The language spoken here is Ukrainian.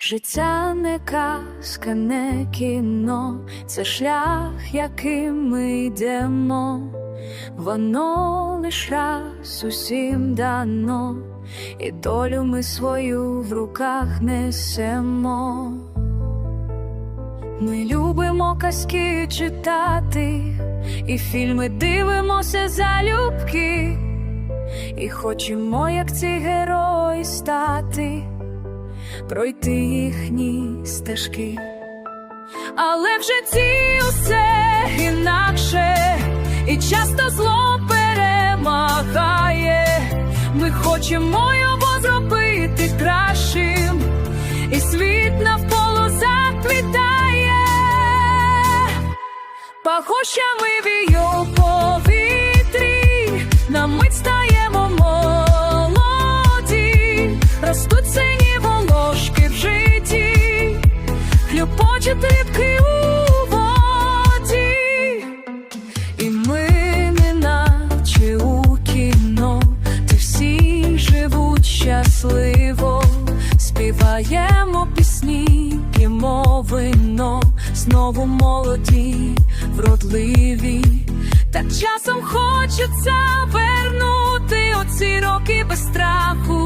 Життя не казка, не кіно, це шлях, яким ми йдемо, воно лиш раз усім дано, і долю ми свою в руках несемо. Ми любимо казки читати, і фільми дивимося залюбки, і хочемо, як ці герої стати пройти їхні стежки. Але в житті усе інакше, і часто зло перемагає. Ми хочемо його зробити кращим, і світ навколо заквітає, пахощами в його повітрі, на мить стаємо співаємо пісні, п'ємо вино, знову молоді, вродливі. Та часом хочеться вернути оці роки без страху і.